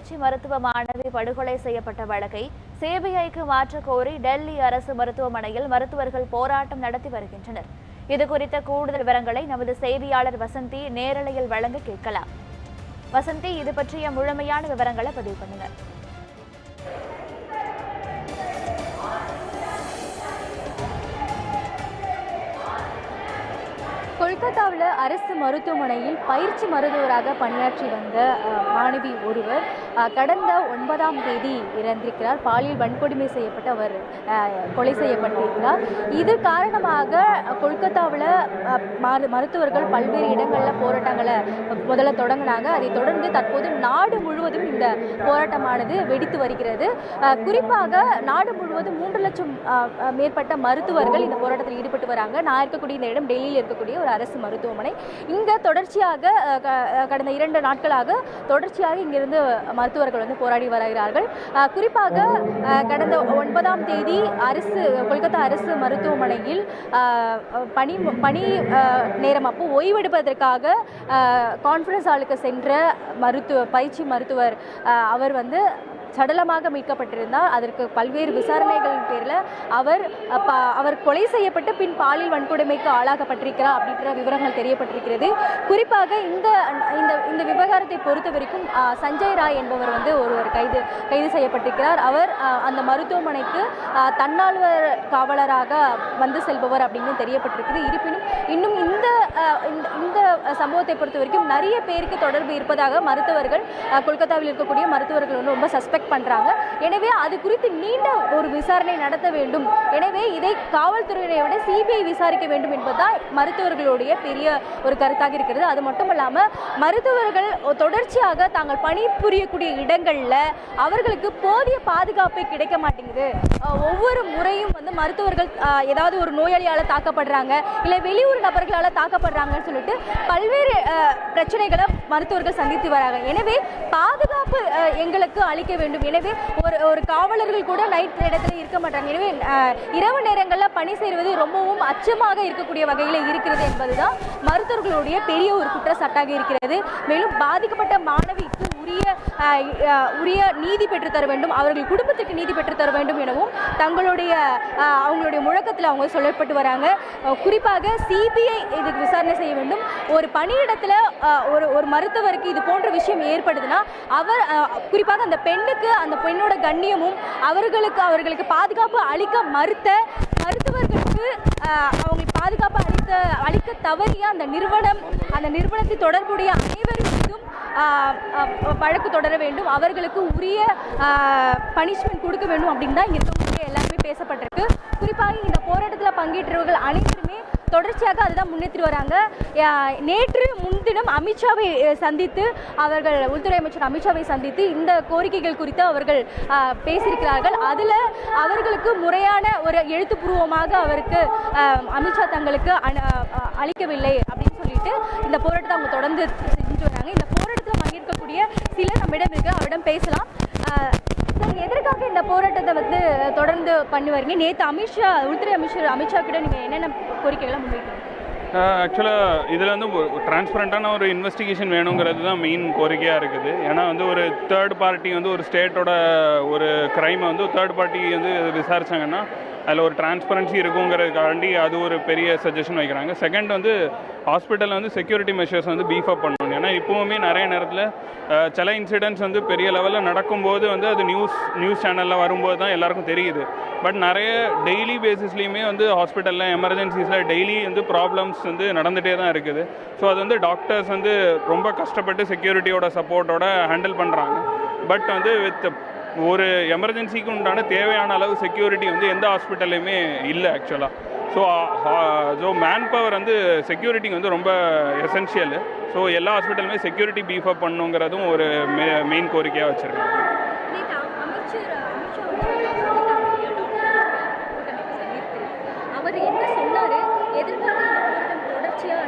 பயிற்சி மருத்துவ மாணவி படுகொலை செய்யப்பட்ட வழக்கை சிபிஐக்கு மாற்ற கோரி டெல்லி அரசு மருத்துவமனையில் மருத்துவர்கள் போராட்டம் நடத்தி வருகின்றனர். இது குறித்த கூடுதல் விவரங்களை நமது செய்தியாளர் வசந்தி நேரலையில் வழங்க கேட்கலாம். வசந்தி இது பற்றிய முழுமையான விவரங்களை பதிவு பண்ணுங்க கொல்கத்தாவில் அரசு மருத்துவமனையில் பயிற்சி மருத்துவராக பணியாற்றி வந்த மாணவி ஒருவர் கடந்த ஒன்பதாம் தேதி இறந்திருக்கிறார். பாலியல் வன்கொடுமை செய்யப்பட்டு அவர் கொலை செய்யப்பட்டிருக்கிறார். இது காரணமாக கொல்கத்தாவில் மரு- மருத்துவர்கள் பல்வேறு இடங்களில் போராட்டங்களை முதல்ல தொடங்கினாங்க. அதைத் தொடர்ந்து தற்போது நாடு முழுவதும் இந்த போராட்டமானது வெடித்து வருகிறது. குறிப்பாக நாடு முழுவதும் மூன்று லட்சம் மேற்பட்ட மருத்துவர்கள் இந்த போராட்டத்தில் ஈடுபட்டு வராங்க. நான் இருக்கக்கூடிய இந்த இடம் டெல்லியில் இருக்கக்கூடிய ஒரு அரசு மருத்துவமனை. இங்கே தொடர்ச்சியாக க- கடந்த இரண்டு நாட்களாக தொடர்ச்சியாக இங்கிருந்து மருத்துவர்கள் வந்து போராடி வருகிறார்கள். குறிப்பாக கடந்த ஒன்பதாம் தேதி அரசு கொல்கத்தா அரசு மருத்துவமனையில் பணி பணி நேரம் அப்போ ஓய்வெடுப்பதற்காக கான்ஃபரன்ஸ் ஹாலுக்கு சென்ற மருத்துவ பயிற்சி மருத்துவர் அவர் வந்து சடலமாக மீட்கப்பட்டிருந்தார். அதற்கு பல்வேறு விசாரணைகளின் பேரில் அவர் அவர் கொலை செய்யப்பட்டு பின் பாலியல் வன்கொடுமைக்கு ஆளாகப்பட்டிருக்கிறார் அப்படின்ற விவரங்கள் தெரியப்பட்டிருக்கிறது. குறிப்பாக இந்த இந்த இந்த விவகாரத்தை பொறுத்த வரைக்கும் சஞ்சய் ராய் என்பவர் வந்து ஒருவர் கைது கைது செய்யப்பட்டிருக்கிறார். அவர் அந்த மருத்துவமனைக்கு அஹ், தன்னார்வ காவலராக வந்து செல்பவர் அப்படின்னு தெரியப்பட்டிருக்குது. இருப்பினும் இன்னும் இந்த இந்த- இந்த சம்பவத்தை பொறுத்த வரைக்கும் நிறைய பேருக்கு தொடர்பு இருப்பதாக மருத்துவர்கள் கொல்கத்தாவில் இருக்கக்கூடிய மருத்துவர்கள் வந்து ரொம்ப சஸ்பெக்ட் பண்றாங்க. எனவே அது குறித்து நீண்ட ஒரு விசாரணை நடத்த வேண்டும். எனவே இதை காவல்துறையினை விட சிபிஐ விசாரிக்க வேண்டும் என்பதுதான் மருத்துவர்களுடைய பெரிய ஒரு கருத்தாக இருக்கிறது. அது மட்டும் இல்லாமல் மருத்துவர்கள் தொடர்ச்சியாக தாங்கள் பணிபுரியக்கூடிய இடங்கள்ல அவர்களுக்கு போதிய பாதுகாப்பை கிடைக்க மாட்டேங்குது. ஒவ்வொரு முறையும் வந்து மருத்துவர்கள் ஏதாவது ஒரு நோயாளியால் தாக்கப்படுறாங்க இல்லை வெளியூர் நபர்களால் தாக்க தாக்கப்படுறாங்கன்னு சொல்லிட்டு பல்வேறு பிரச்சனைகளை மருத்துவர்கள் சந்தித்து வராங்க. எனவே பாதுகாப்பு எங்களுக்கு அளிக்க வேண்டும். எனவே ஒரு ஒரு காவலர்கள் கூட நைட் இடத்துல இருக்க மாட்டாங்க. எனவே இரவு நேரங்களில் பணி செய்வது ரொம்பவும் அச்சமாக இருக்கக்கூடிய வகையில் இருக்கிறது என்பதுதான் மருத்துவர்களுடைய பெரிய ஒரு குற்றச்சாட்டாக இருக்கிறது. மேலும் பாதிக்கப்பட்ட மாணவிக்கு உரிய உரிய நீதி பெற்றுத்தர வேண்டும் அவர்கள் குடும்பத்துக்கு நீதி பெற்றுத்தர வேண்டும் எனவும் தங்களுடைய அவங்களுடைய முழக்கத்தில் அவங்க சொல்லப்பட்டு வராங்க. குறிப்பாக சிபிஐ இதுக்கு விசாரணை செய்ய வேண்டும். ஒரு பணியிடத்தில் ஒரு ஒரு மருத்துவருக்கு இது போன்ற விஷயம் ஏற்படுதுன்னா அவர் குறிப்பாக அந்த பெண்ணுக்கு அந்த பெண்ணோட கண்ணியமும் அவர்களுக்கு அவர்களுக்கு பாதுகாப்பு அளிக்க மறுத்த மருத்துவர்களுக்கு அஹ், அவங்களுக்கு பாதுகாப்பு அளித்த அளிக்க தவறிய அந்த நிறுவனம் அந்த நிறுவனத்தை தொடர்புடைய அனைவரும் மீதும் வழக்கு தொடர வேண்டும். அவர்களுக்கு உரிய பனிஷ்மெண்ட் கொடுக்க வேண்டும் அப்படின்னு தான் இங்கே இருக்கக்கூடிய எல்லாருமே பேசப்பட்டிருக்கு. குறிப்பாக இந்த போராட்டத்தில் பங்கேற்றவர்கள் அனைவருமே தொடர்ச்சியாக அதுதான் முன்னேற்றி வராங்க. நேற்று முன்தினம் அமித்ஷாவை சந்தித்து அவர்கள் உள்துறை அமைச்சர் அமித்ஷாவை சந்தித்து இந்த கோரிக்கைகள் குறித்து அவர்கள் பேசியிருக்கிறார்கள். அதில் அவர்களுக்கு முறையான ஒரு எழுத்துப்பூர்வமாக அவருக்கு அமித்ஷா தங்களுக்கு அளிக்கவில்லை அப்படின்னு சொல்லிட்டு இந்த போராட்டத்தை அவங்க தொடர்ந்து செஞ்சு வராங்க. இந்த போராட்டம் பங்கேற்கக்கூடிய சிலர் நம்மிடம் இருக்கு அவரிடம் பேசலாம். சார் எதற்காக இந்த போராட்டத்தை வந்து தொடர்ந்து பண்ணி வரீங்க நேற்று அமித்ஷா உள்துறை அமைச்சர் அமித்ஷா கிட்ட நீங்கள் என்னென்ன கோரிக்கைகளை முன்வைக்கிறீங்க ஆக்சுவலாக இதில் வந்து டிரான்ஸ்பரண்ட்டான ஒரு இன்வெஸ்டிகேஷன் வேணுங்கிறது தான் மெயின் கோரிக்கையாக இருக்குது. ஏன்னா வந்து ஒரு தேர்ட் பார்ட்டி வந்து ஒரு ஸ்டேட்டோட ஒரு க்ரைமை வந்து தேர்ட் பார்ட்டி வந்து விசாரிச்சாங்கன்னா அதில் ஒரு டிரான்ஸ்பரன்சி இருக்குங்கிறதுக்காண்டி அது ஒரு பெரிய சஜஷன் வைக்கிறாங்க. செகண்ட் வந்து ஹாஸ்பிட்டலில் வந்து செக்யூரிட்டி மெஷர்ஸ் வந்து பீஃப் அப் பண்ணணும். ஏன்னா இப்போவுமே நிறைய நேரத்தில் சில இன்சிடென்ட்ஸ் வந்து பெரிய லெவலில் நடக்கும்போது வந்து அது நியூஸ் நியூஸ் சேனலில் வரும்போது தான் எல்லாருக்கும் தெரியுது. பட் நிறைய டெய்லி பேசிஸ்லேயுமே வந்து ஹாஸ்பிட்டலில் எமர்ஜென்சிஸில் டெய்லி வந்து ப்ராப்ளம்ஸ் வந்து நடந்துகிட்டே தான் இருக்குது. ஸோ அது வந்து டாக்டர்ஸ் வந்து ரொம்ப கஷ்டப்பட்டு செக்யூரிட்டியோட சப்போர்ட்டோட ஹேண்டில் பண்ணுறாங்க பட் வந்து வித் ஒரு எமர்ஜென்சிக்கு உண்டான தேவையான அளவு செக்யூரிட்டி வந்து எந்த ஹாஸ்பிட்டல்லையுமே இல்லை ஆக்சுவலாக ஸோ ஸோ மேன் பவர் வந்து செக்யூரிட்டி வந்து ரொம்ப எசென்ஷியல் ஸோ எல்லா ஹாஸ்பிட்டலுமே செக்யூரிட்டி பீஃப் அப் பண்ணுங்கிறதும் ஒரு மெ மெயின் கோரிக்கையாக வச்சுருக்காங்க. அவர் என்ன சொன்னாரு? எதற்காக தொடர்ச்சியாக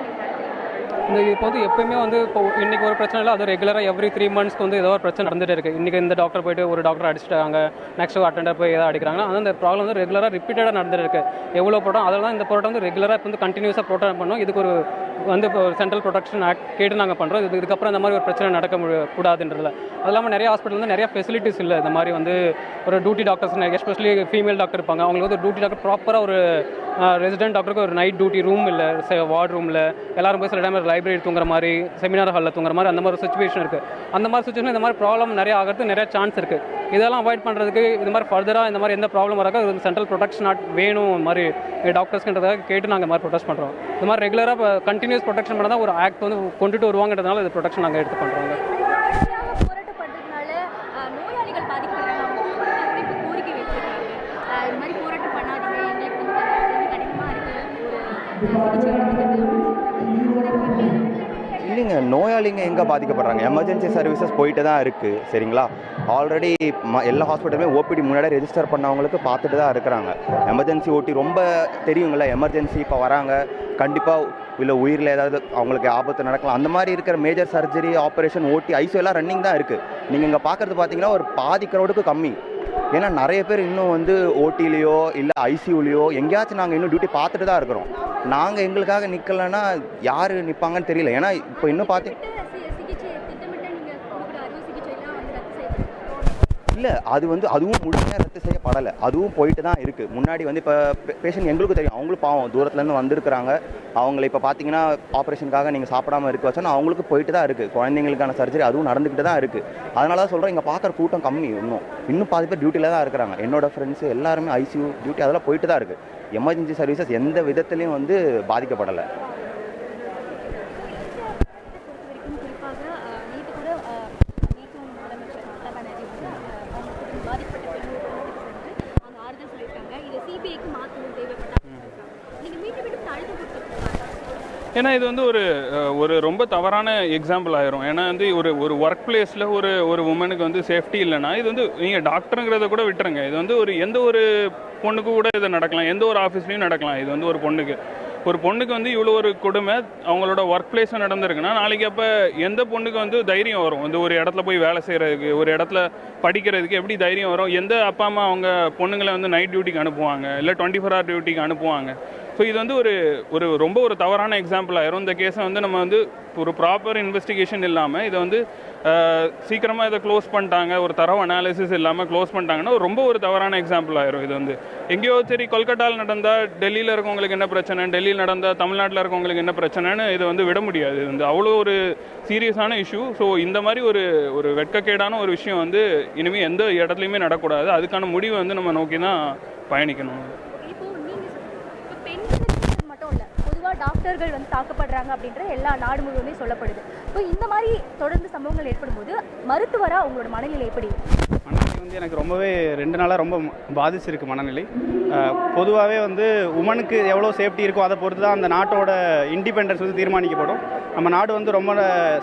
இந்த இப்போ வந்து எப்பயுமே வந்து இப்போ இன்னைக்கு ஒரு பிரச்சனை இல்லை அது ரெகுலராக எவ்ரி த்ரீ மந்த்ஸ்க்கு வந்து ஏதோ ஒரு பிரச்சனை நடந்துகிட்டே இருக்குது இன்றைக்கி இந்த டாக்டர் போயிட்டு ஒரு டாக்டர் அடிச்சிட்டாங்க நெக்ஸ்ட் அட்டெண்டர் போய் ஏதாவது அடிக்கிறாங்கன்னா அது அந்த ப்ராப்ளம் வந்து ரெகுலராக ரிப்பீட்டடாக நடந்துட்டு இருக்கு. எவ்வளோ போட்டோம் அதில் தான் இந்த ப்ராடக்ட் வந்து ரெகுலராக இப்போ வந்து கண்டினியூஸாக ப்ரோட்டம் பண்ணோம். இதுக்கு ஒரு வந்து இப்போ சென்ட்ரல் ப்ரொடெக்ஷன் ஆக்ட் கேட்டு நாங்கள் பண்ணுறோம் இது இதுக்கப்புறம் இந்த மாதிரி ஒரு பிரச்சனை நடக்க முடிய- கூடாதுன்றதுல. அது இல்லாமல் நிறைய ஹாஸ்பிட்டல் வந்து நிறைய ஃபெசிலிட்டிஸ் இல்லை. இந்த மாதிரி வந்து ஒரு duty doctors especially female doctor இருப்பாங்க. அவங்களுக்கு வந்து டியூட்டி டாக்டர் ப்ராப்பராக ஒரு ரெசிடென்ட் டாக்டருக்கு ஒரு நைட் டியூட்டி ரூம் இல்லை வார்ட் ரூமில் எல்லாரும் போய் சில டைம் லைப்ரரி தூங்குற மாதிரி செமினார் ஹாலில் தூங்குற மாதிரி அந்த மாதிரி ஒரு சுச்சுவேஷன் இருக்குது அந்த மாதிரி சுச்சுவேஷன் இந்த மாதிரி ப்ராப்ளம் நிறைய ஆகிறது நிறைய சான்ஸ் இருக்குது இதெல்லாம் அவாய்ட் பண்ணுறதுக்கு இந்த மாதிரி ஃபர்தராக இந்த மாதிரி எந்த ப்ராப்ளம் வராக்க சென்ட்ரல் ப்ரொடெக்ஷன் நாட் வேணும் இந்த மாதிரி டாக்டர்ஸ்ன்றதாக கேட்டு நாங்கள் மாதிரி ப்ரொடெக்ட் பண்ணுறோம் இந்த மாதிரி ரெகுலராக கண்டினியூஸ் ப்ரொடெக்ஷன் பண்ணால் தான் ஒரு ஆக்ட் வந்து கொண்டுட்டு வருவாங்கன்றதுனால இது ப்ரொடெக்ஷன் நாங்கள் எடுத்து பண்ணுறோங்க போராட்டம் பண்றதுனால அஹ், நோயாளிகள் பாதிக்கப்படுறாங்க அவங்க கூட இப்போ கோரிக்கை வச்சிருக்காங்க அஹ், இது மாதிரி போராட்டம் பண்ணாதீங்க எங்களுக்கு வந்து ரொம்ப கடினமா இருக்கு ஒரு அஹ், சிகிச்சை எடுத்துக்கிறது இல்லைங்க நோயாளிங்க எங்கே பாதிக்கப்படுறாங்க? எமர்ஜென்சி சர்வீசஸ் போயிட்டு தான் இருக்குது சரிங்களா? ஆல்ரெடி ம எல்லா ஹாஸ்பிட்டலுமே ஓபிடி முன்னாடி ரெஜிஸ்டர் பண்ணவங்களுக்கு பார்த்துட்டு தான் இருக்கிறாங்க. எமர்ஜென்சி ஓட்டி ரொம்ப தெரியுங்களா? எமர்ஜென்சி இப்போ வராங்க. கண்டிப்பாக இல்லை உயிரில் ஏதாவது அவங்களுக்கு ஆபத்து நடக்கலாம். அந்த மாதிரி இருக்கிற major surgery operation O T ICU எல்லாம் ரன்னிங் தான் இருக்குது நீங்கள் இங்கே பார்க்குறது பார்த்தீங்கன்னா ஒரு பாதி crowd-க்கு கம்மி. ஏன்னா நிறைய பேர் இன்னும் வந்து ஓட்டிலேயோ இல்லை ஐசியூலேயோ எங்கேயாச்சும் நாங்கள் இன்னும் டியூட்டி பார்த்துட்டு தான் இருக்கிறோம். நாங்கள் எங்களுக்காக நிற்கலைன்னா யார் நிற்பாங்கன்னு தெரியல. ஏன்னா இப்போ இன்னும் பார்த்தீங்க சிகிச்சை திட்டமிட்ட நீங்க கொடுக்குற அறுவை சிகிச்சை எல்லாம் வந்து ரத்து செய்யணும் இல்லை அது வந்து அதுவும் முழுமையாக ரத்து செய்யப்படலை. அதுவும் போயிட்டு தான் இருக்குது முன்னாடி வந்து இப்போ பேஷண்ட் எங்களுக்கும் தெரியும். அவங்களும் பாவம் தூரத்துலேருந்து வந்திருக்கிறாங்க. அவங்கள இப்போ பார்த்தீங்கன்னா ஆப்ரேஷனுக்காக நீங்கள் சாப்பிடாம இருக்க வச்சோன்னா அவங்களுக்கு போயிட்டு தான் இருக்குது குழந்தைங்களுக்கான சர்ஜரி அதுவும் நடந்துக்கிட்டு தான் இருக்குது அதனால தான் சொல்கிறேன் இங்கே பார்க்குற கூட்டம் கம்மி இன்னும். இன்னும் பாதி பேர் டியூட்டியில் தான் இருக்கிறாங்க. என்னோட ஃப்ரெண்ட்ஸு எல்லாருமே ஐசியூ டியூட்டி அதெல்லாம் போயிட்டு தான் இருக்குது எமர்ஜென்சி சர்வீசஸ் எந்த விதத்துலையும் வந்து பாதிக்கப்படலை. ஏன்னா இது வந்து ஒரு ஒரு ரொம்ப தவறான எக்ஸாம்பிள் ஆயிரும். ஏன்னா வந்து ஒரு ஒரு ஒர்க் பிளேஸில் ஒரு ஒரு உமனுக்கு வந்து சேஃப்டி இல்லைன்னா இது வந்து நீங்கள் டாக்டருங்கிறத கூட விட்டுருங்க. இது வந்து ஒரு எந்த ஒரு பொண்ணுக்கு கூட இது நடக்கலாம். எந்த ஒரு ஆஃபீஸ்லையும் நடக்கலாம். இது வந்து ஒரு பொண்ணுக்கு. ஒரு பொண்ணுக்கு வந்து இவ்வளோ ஒரு கொடுமை அவங்களோட ஒர்க் பிளேஸில் நடந்திருக்குன்னா நாளைக்கு அப்போ எந்த பொண்ணுக்கு வந்து தைரியம் வரும்? வந்து ஒரு இடத்துல போய் வேலை செய்கிறதுக்கு ஒரு இடத்துல படிக்கிறதுக்கு எப்படி தைரியம் வரும்? எந்த அப்பா அம்மா அவங்க பொண்ணுங்களை வந்து நைட் டியூட்டிக்கு அனுப்புவாங்க? இல்லை டுவெண்ட்டி ஃபோர் ஹவர் டியூட்டிக்கு அனுப்புவாங்க? ஸோ இது வந்து ஒரு ஒரு ரொம்ப ஒரு தவறான எக்ஸாம்பிள் ஆயிரும் இந்த கேஸை வந்து நம்ம வந்து ஒரு ப்ராப்பர் இன்வெஸ்டிகேஷன் இல்லாமல் இதை வந்து சீக்கிரமாக இதை க்ளோஸ் பண்ணிட்டாங்க. ஒரு தரவு அனாலிசிஸ் இல்லாமல் க்ளோஸ் பண்ணிட்டாங்கன்னா ரொம்ப ஒரு தவறான எக்ஸாம்பிள் ஆயிரும் இது வந்து. எங்கேயோ சரி கொல்கட்டாவில் நடந்தால் டெல்லியில் இருக்கவங்களுக்கு என்ன பிரச்சனை? டெல்லியில் நடந்தால் தமிழ்நாட்டில் இருக்கவங்களுக்கு என்ன பிரச்சனைன்னு இதை வந்து விட முடியாது. இது வந்து அவ்வளோ ஒரு சீரியஸான இஷ்யூ ஸோ இந்த மாதிரி ஒரு ஒரு வெட்கக்கேடான ஒரு விஷயம் வந்து இனிமேல் எந்த இடத்துலையுமே நடக்கூடாது அதுக்கான முடிவை வந்து நம்ம நோக்கி தான் பயணிக்கணும் இப்போ நீங்க இப்போ பெண்களுக்கு மட்டும் இல்லை பொதுவாக டாக்டர்கள் வந்து தாக்கப்படுறாங்க அப்படின்ற எல்லா நாடு முழுவதுமே சொல்லப்படுது. இப்போ இந்த மாதிரி தொடர்ந்து சம்பவங்கள் ஏற்படும் போது மருத்துவராக உங்களோட மனநிலை எப்படி? மனநிலை வந்து எனக்கு ரொம்பவே ரெண்டு நாளாக ரொம்ப பாதிச்சிருக்கு மனநிலை. பொதுவாகவே வந்து உமனுக்கு எவ்வளோ சேஃப்டி இருக்கோ அதை பொறுத்து தான் அந்த நாட்டோட இண்டிபெண்டன்ஸ் வந்து தீர்மானிக்கப்படும். நம்ம நாடு வந்து ரொம்ப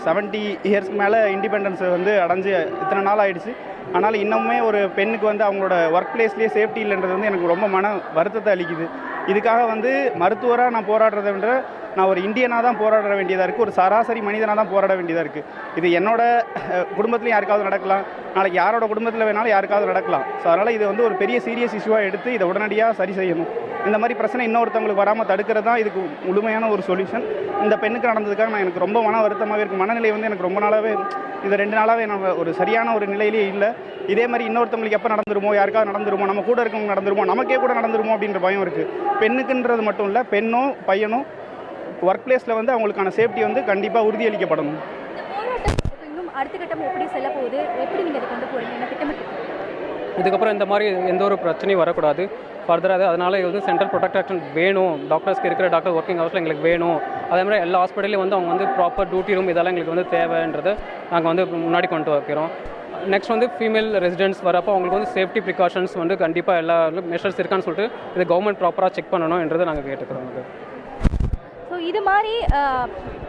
செவன்ட்டி இயர்ஸ்க்கு மேலே இண்டிபெண்டன்ஸ் வந்து அடைஞ்சு இத்தனை நாள் ஆயிடுச்சு. ஆனால் இன்னமுமே ஒரு பெண்ணுக்கு வந்து அவங்களோட ஒர்க் பிளேஸ்லேயே சேஃப்டி இல்லைன்றது வந்து எனக்கு ரொம்ப மன வருத்தத்தை அளிக்குது. இதுக்காக வந்து மருத்துவராக நான் போராடுறதை விட நான் ஒரு இந்தியனாக தான் போராட வேண்டியதாக இருக்குது ஒரு சராசரி மனிதனாக தான் போராட வேண்டியதாக இருக்குது இது என்னோட குடும்பத்திலையும் குடும்பத்துலையும் யாருக்காவது நடக்கலாம். நாளைக்கு யாரோட குடும்பத்தில் வேணாலும் யாருக்காவது நடக்கலாம். ஸோ அதனால் இது வந்து ஒரு பெரிய சீரியஸ் இஷ்யூவாக எடுத்து இதை உடனடியாக சரி செய்யணும். இந்த மாதிரி பிரச்சனை இன்னொருத்தவங்களுக்கு வராமல் தடுக்கிறது தான் இதுக்கு முழுமையான ஒரு சொல்யூஷன் இந்த பெண்ணுக்கு நடந்ததுக்காக நான் எனக்கு ரொம்ப மன வருத்தமாகவே இருக்குது மனநிலை வந்து எனக்கு ரொம்ப நாளாகவே இது ரெண்டு நாளாகவே நம்ம ஒரு சரியான ஒரு நிலையிலே இல்லை. இதே மாதிரி இன்னொருத்தவங்களுக்கு எப்போ நடந்துருமோ யாருக்காவது நடந்துருமோ நம்ம கூட இருக்கவங்க நடந்துருமோ நமக்கே கூட நடந்துருமோ அப்படின்ற பயம் இருக்குது பெண்ணுக்குன்றது மட்டும் இல்லை பெண்ணும் பையனும் ஒர்க் பிளேஸில் வந்து அவங்களுக்கான சேஃப்டி வந்து கண்டிப்பாக உறுதியளிக்கப்படணும். இன்னும் அடுத்த கட்டம் எப்படி செல்ல போகுது? எப்படி நீங்கள் அதை கொண்டு போகிறீங்க என்ன திட்டமிட்டு இதுக்கப்புறம் இந்த மாதிரி எந்த ஒரு பிரச்சனையும் வரக்கூடாது. ஃபர்தராக அதனால் இது வந்து சென்ட்ரல் ப்ரொடெக்ஷன் வேணும். டாக்டர்ஸ்க்கு இருக்கிற டாக்டர் ஒர்க்கிங் ஹவர்ஸில் எங்களுக்கு வேணும். அதே மாதிரி எல்லா ஹாஸ்பிட்டல்லையும் வந்து அவங்க வந்து ப்ராப்பர் டியூட்டி ரூம் இதெல்லாம் எங்களுக்கு வந்து தேவைன்றதை நாங்கள் வந்து முன்னாடி கொண்டு வைக்கிறோம். நெக்ஸ்ட் வந்து ஃபீமேல் ரெசிடென்ட்ஸ் வரப்போ அவங்களுக்கு வந்து சேஃப்டி ப்ரிகாஷன்ஸ் வந்து கண்டிப்பாக எல்லா மெஷர்ஸ் இருக்கான்னு சொல்லிட்டு இது கவர்மெண்ட் ப்ராப்பராக செக் பண்ணணும்ன்றதை நாங்கள் கேட்டுக்கிறோம். ஸோ இது மாதிரி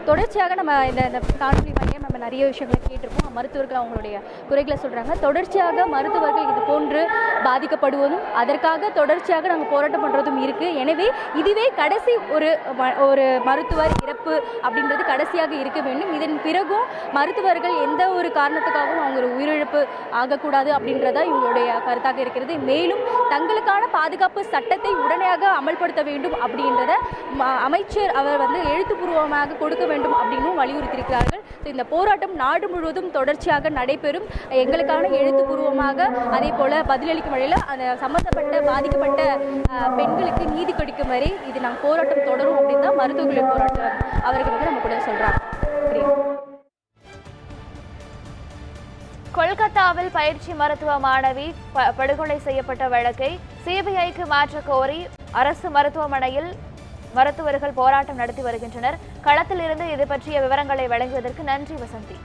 தொடர்ச்சியாக நம்ம இந்த இந்த காணொலி மையம் நம்ம நிறைய விஷயங்களை கேட்டிருக்கோம் மருத்துவர்கள் அவங்களுடைய குறைகளை சொல்கிறாங்க தொடர்ச்சியாக மருத்துவர்கள் இது போன்று பாதிக்கப்படுவதும் அதற்காக தொடர்ச்சியாக நாங்கள் போராட்டம் பண்ணுறதும் இருக்குது எனவே இதுவே கடைசி ஒரு ம- ஒரு மருத்துவர் இறப்பு அப்படின்றது கடைசியாக இருக்க வேண்டும். இதன் பிறகும் மருத்துவர்கள் எந்த ஒரு காரணத்துக்காகவும் அவங்க ஒரு உயிரிழப்பு ஆகக்கூடாது அப்படின்றதா இவங்களுடைய கருத்தாக இருக்கிறது. மேலும் தங்களுக்கான பாதுகாப்பு சட்டத்தை உடனடியாக அமல்படுத்த வேண்டும் அப்படின்றத ம- அமைச்சர் அவர் வந்து எழுத்துப்பூர்வமாக கொடுக்க வேண்டும் அப்படின்னும் வலியுறுத்தியிருக்கிறார்கள். So, இந்த போராட்டம் நாடு முழுவதும் தொடர்ச்சியாக நடைபெறும். எங்களுக்கான எழுத்துப்பூர்வமாக அதே போல பதிலளிக்கும் வழியில் அந்த சம்பந்தப்பட்ட பாதிக்கப்பட்ட பெண்களுக்கு நீதி கிடைக்கும் வரை இது நாங்கள் போராட்டம் தொடரும் அப்படின்னு தான் மருத்துவர்கள் போராட்டம் அவர்கள் வந்து நம்ம கூட சொல்கிறாங்க கொல்கத்தாவில் பயிற்சி மருத்துவ மாணவி படுகொலை செய்யப்பட்ட வழக்கை சிபிஐக்கு மாற்ற கோரி அரசு மருத்துவமனையில் மருத்துவர்கள் போராட்டம் நடத்தி வருகின்றனர். களத்திலிருந்து இது பற்றிய விவரங்களை வழங்குவதற்கு நன்றி வசந்தி.